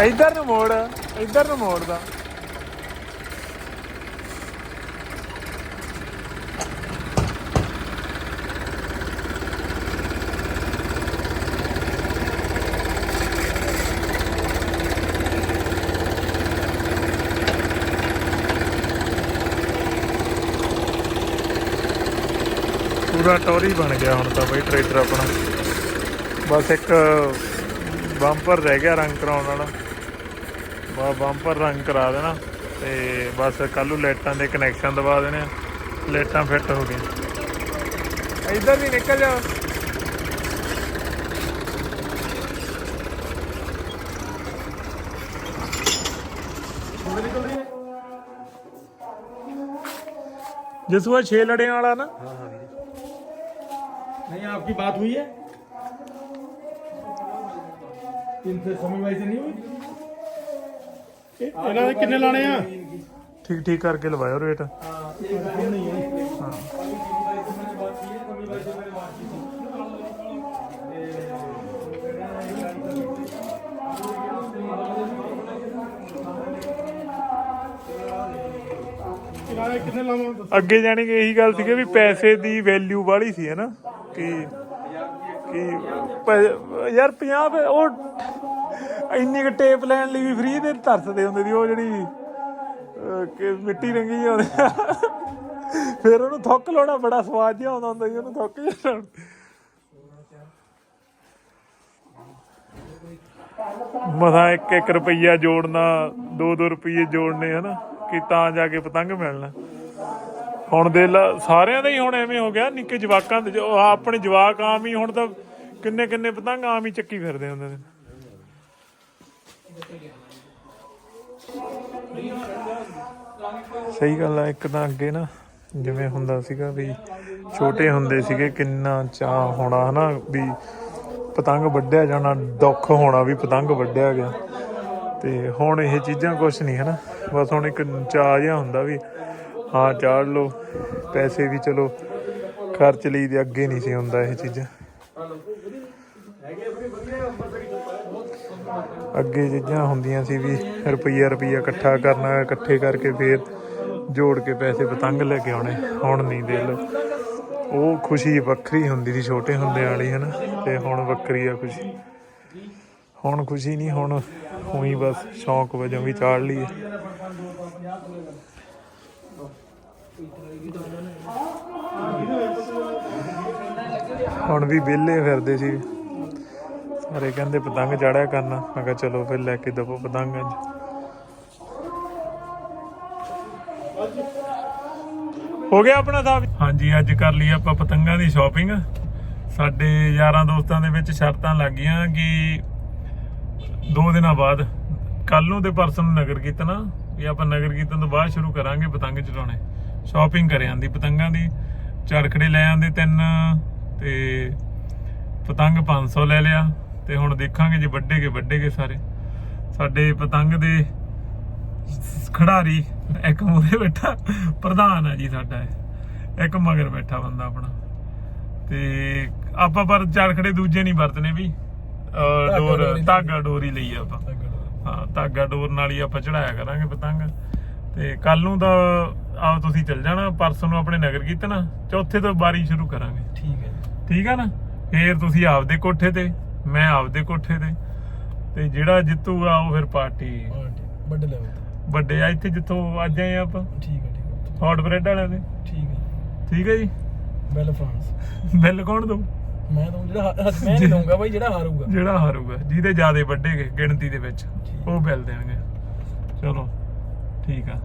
ਇੱਧਰ ਨੂੰ ਮੋੜ ਇੱਧਰ ਨੂੰ ਮੋੜਦਾ। ਪੂਰਾ ਟੌਰੀ ਬਣ ਗਿਆ ਹੁਣ ਤਾਂ ਬਈ ਟਰੈਕਟਰ ਆਪਣਾ। ਬਸ ਇੱਕ ਬੰਪਰ ਰਹਿ ਗਿਆ ਰੰਗ ਕਰਾਉਣ ਵਾਲਾ। ਬਾ ਬੰਪਰ ਰੰਗ ਕਰਾ ਦੇਣਾ ਤੇ ਬਸ ਕੱਲ ਨੂੰ ਲਾਈਟਾਂ ਦੇ ਕਨੈਕਸ਼ਨ ਦਵਾ ਦੇਣੇ ਲਾਈਟਾਂ ਫਿੱਟ ਹੋ ਗਈਆਂ। ਇੱਧਰ ਵੀ ਨਿਕਲ ਜਾ ਜਸਵਾ 6 ਲੜਿਆਂ ਵਾਲਾ ਨਾ? नहीं आपकी बात हुई है इनसे समय भाई से नहीं हुई ਇਹਨਾਂ ਦੇ ਕਿੰਨੇ ਲਾਣੇ ਆ ਠੀਕ ਠੀਕ ਕਰਕੇ ਲਵਾਇਓ ਰੇਟ ਕਿਰਾਏ ਕਿੰਨੇ ਲਾਵਾਂ? ਅੱਗੇ ਜਾਣੀ ਕਿ ਇਹੀ ਗੱਲ ਸੀ ਕਿ ਵੀ ਪੈਸੇ ਦੀ ਵੈਲਿਊ ਵਾਲੀ ਸੀ ਹੈ ਕਿ ਕਿ ਪ- ਯਾਰ 50 ਉਹ ਇੰਨੀ ਕੁ ਟੇਪ ਲੈਣ ਲਈ ਵੀ ਫ੍ਰੀ ਦੇ ਤਰਸਦੇ ਹੁੰਦੇ ਸੀ ਉਹ ਜਿਹੜੀ ਅਹ, ਕਿ ਮਿੱਟੀ ਰੰਗੀ ਆਉਂਦੀ ਫਿਰ ਉਹਨੂੰ ਥੁੱਕ ਲਾਉਣਾ ਬੜਾ ਸਵਾਦ ਜਿਹਾ ਆਉਂਦਾ ਹੁੰਦਾ ਸੀ ਉਹਨੂੰ ਥੁੱਕ ਜਿਹਾ ਲਾਉਣਾ। ਮਸਾਂ ਇੱਕ ਇੱਕ ਰੁਪਈਆ ਜੋੜਨਾ 2-2 ਰੁਪਈਏ ਜੋੜਨੇ ਹਨਾ ਕਿ ਤਾਂ ਜਾ ਕੇ ਪਤੰਗ ਮਿਲਣਾ। ਹੁਣ ਦੇ ਸਾਰਿਆਂ ਦਾ ਹੀ ਹੁਣ ਐਵੇਂ ਹੋ ਗਿਆ, ਨਿੱਕੇ ਜਵਾਕਾਂ ਦੇ ਆਪਣੇ ਜਵਾਕ ਆਮ ਹੀ ਹੁਣ ਤਾਂ ਕਿੰਨੇ ਕਿੰਨੇ ਪਤੰਗ ਆਮ ਹੀ ਚੱਕੀ ਫਿਰਦੇ ਹੁੰਦੇ ਨੇ। ਸਹੀ ਗੱਲ ਆ, ਇੱਕ ਤਾਂ ਅੱਗੇ ਨਾ ਜਿਵੇਂ ਹੁੰਦਾ ਸੀਗਾ ਵੀ ਛੋਟੇ ਹੁੰਦੇ ਸੀਗੇ, ਕਿੰਨਾ ਚਾਹ ਹੋਣਾ ਹਨਾ ਵੀ ਪਤੰਗ ਵੱਢਿਆ ਜਾਣਾ, ਦੁੱਖ ਹੋਣਾ ਵੀ ਪਤੰਗ ਵੱਢਿਆ ਗਿਆ। ਤੇ ਹੁਣ ਇਹ ਚੀਜ਼ਾਂ ਕੁਝ ਨਹੀਂ, ਹਨਾ? ਬਸ ਹੁਣ ਇੱਕ ਚਾਹ ਜਿਹਾ ਹੁੰਦਾ ਵੀ, ਹਾਂ, ਚਾੜ ਲਓ, ਪੈਸੇ ਵੀ ਚਲੋ, ਖਰਚ ਲਈ ਦੇ ਅੱਗੇ ਨਹੀਂ ਸੀ ਹੁੰਦਾ ਇਹ ਚੀਜ਼ਾਂ। ਅੱਗੇ ਚੀਜ਼ਾਂ ਹੁੰਦੀਆਂ ਸੀ ਵੀ ਰੁਪਈਆ ਰੁਪਈਆ ਇਕੱਠਾ ਕਰਨਾ, ਇਕੱਠੇ ਕਰਕੇ ਫੇਰ ਜੋੜ ਕੇ ਪੈਸੇ ਪਤੰਗ ਲੈ ਕੇ ਆਉਣੇ, ਹੁਣ ਨਹੀਂ ਦੇ ਲੋ ਉਹ ਖੁਸ਼ੀ ਵੱਖਰੀ ਹੁੰਦੀ ਸੀ, ਛੋਟੇ ਹੁੰਦੇ ਵਾਲੀ, ਹਨਾ? ਤੇ ਹੁਣ ਵੱਖਰੀ ਆ ਖੁਸ਼ੀ। ਹੁਣ ਖੁਸ਼ੀ ਨਹੀਂ, ਹੁਣ ਉਹੀ ਬਸ ਸ਼ੌਂਕ ਵਜੋਂ ਵੀ ਚਾੜ ਲਈ ਹੁਣ ਵੀ ਵਿਹਲੇ ਫਿਰਦੇ ਸੀ। ਸਾਰੇ ਕਹਿੰਦੇ ਪਤੰਗ ਚਾੜਿਆ ਕਰਨਾ। ਮੈਂ ਕਿਹਾ ਚਲੋ ਫਿਰ ਲੈ ਕੇ ਦਵੋ ਪਤੰਗ ਅੱਜ। ਹੋ ਗਿਆ ਆਪਣਾ ਸਾਹਿਬ ਹਾਂਜੀ, ਅੱਜ ਕਰ ਲਈ ਆਪਾਂ ਪਤੰਗਾਂ ਦੀ ਸ਼ਾਪਿੰਗ ਸਾਡੇ ਯਾਰਾਂ ਦੋਸਤਾਂ ਦੇ ਵਿੱਚ ਸ਼ਰਤਾਂ ਲੱਗ ਗਈਆਂ ਕਿ ਦੋ ਦਿਨਾਂ ਬਾਅਦ ਕੱਲ ਨੂੰ ਤੇ ਪਰਸੋਂ ਨੂੰ ਨਗਰ ਕੀਰਤਨ ਆ। ਵੀ ਆਪਾਂ ਨਗਰ ਕੀਰਤਨ ਤੋਂ ਬਾਅਦ ਸ਼ੁਰੂ ਕਰਾਂਗੇ ਪਤੰਗ ਚਲਾਉਣੇ ਸ਼ਾਪਿੰਗ ਕਰ ਆਂਦੀ, ਪਤੰਗਾਂ ਦੀ। ਚਰਖੜੇ ਲੈ ਆਂਦੇ ਤਿੰਨ ਤੇ ਪਤੰਗ 500 ਲੈ ਲਿਆ। ਤੇ ਹੁਣ ਦੇਖਾਂਗੇ ਜੇ ਵੱਡੇ ਕੇ ਵੱਡੇ ਕੇ ਸਾਰੇ। ਸਾਡੇ ਪਤੰਗ ਦੇ ਖਿਡਾਰੀ ਇੱਕ ਮੂਹਰੇ ਬੈਠਾ, ਪ੍ਰਧਾਨ ਆ ਜੀ ਸਾਡਾ ਇੱਕ ਮਗਰ ਬੈਠਾ ਬੰਦਾ ਆਪਣਾ। ਤੇ ਆਪਾਂ ਪਰ ਚਰਖੜੇ ਦੂਜੇ ਨਹੀਂ ਵਰਤਨੇ ਵੀ। ਡੋਰ। ਧਾਗਾ ਡੋਰੀ ਲਈ ਆਪਾਂ। ਹਾਂ ਧਾਗਾ ਡੋਰ ਨਾਲ ਹੀ ਆਪਾਂ ਚੜਾਇਆ ਕਰਾਂਗੇ ਪਤੰਗ। ਤੇ ਕੱਲ ਨੂੰ ਤਾਂ ਆ ਤੁਸੀਂ ਚੱਲ ਜਾਣਾ ਪਰਸੋਂ ਨੂੰ ਆਪਣੇ ਨਗਰ ਕੀਰਤਨ ਚੌਥੇ ਤੋਂ ਬਾਰੀ ਸ਼ੁਰੂ ਕਰਾਂਗੇ। ਠੀਕ ਹੈ ਠੀਕ ਆ ਨਾ? ਫੇਰ ਤੁਸੀਂ ਆਪਦੇ ਕੋਠੇ ਤੇ ਮੈਂ ਆਪਦੇ ਕੋਠੇ ਤੇ। ਤੇ ਜਿਹੜਾ ਜਿੱਤੂਗਾ ਉਹ ਫਿਰ ਪਾਰਟੀ। ਪਾਰਟੀ ਵੱਡੇ ਲੈਵਲ ਤੇ। ਵੱਡੇ ਆ ਇੱਥੇ ਜਿੱਥੋਂ ਅੱਜ ਆਏ ਆਪਾਂ। ਠੀਕ ਹੈ ਠੀਕ ਹੈ। ਹੌਟ ਬ੍ਰੈਡ ਵਾਲਿਆਂ ਦੇ। ਠੀਕ ਹੈ ਠੀਕ ਹੈ ਜੀ? ਬੈਲ ਫਰਾਂਸ ਬਿੱਲ ਕੌਣ ਦਊ? ਮੈਂ ਤਾਂ ਜਿਹੜਾ ਹਾ- ਹਾ- ਮੈਂ ਨਹੀਂ ਦਊਂਗਾ ਬਾਈ ਜਿਹੜਾ ਹਾਰੂਗਾ। ਜਿਹੜਾ ਹਾਰੂਗਾ ਜਿਹਦੇ ਜਿਆਦੇ ਵੱਡੇ ਗੇ ਗਿਣਤੀ ਦੇ ਵਿੱਚ ਉਹ ਬਿੱਲ ਦੇਣਗੇ। ਚਲੋ ਠੀਕ ਆ।